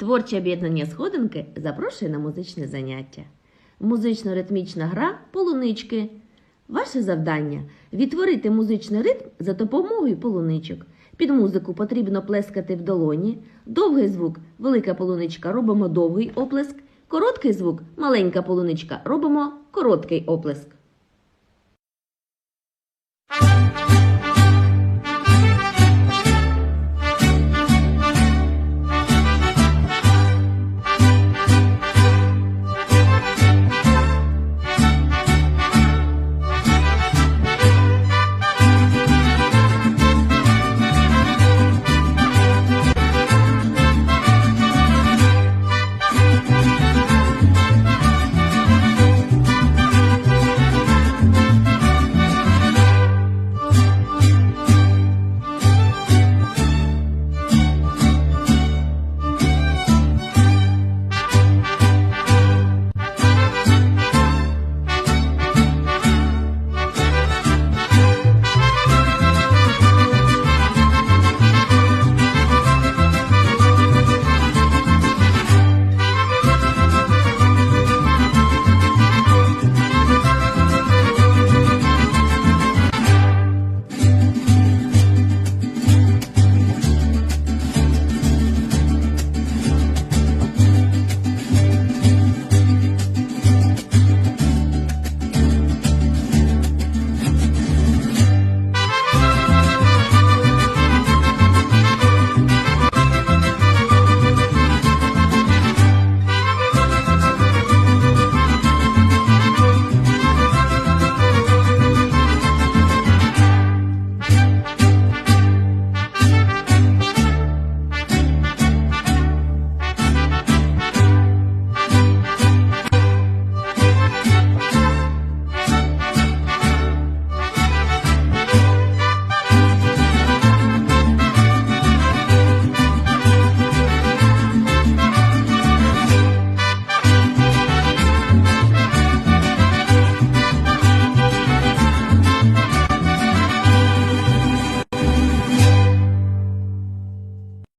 Творче об'єднання сходинки запрошує на музичне заняття. Музично-ритмічна гра полунички. Ваше завдання відтворити музичний ритм за допомогою полуничок. Під музику потрібно плескати в долоні. Довгий звук велика полуничка робимо довгий оплеск. Короткий звук маленька полуничка робимо короткий оплеск.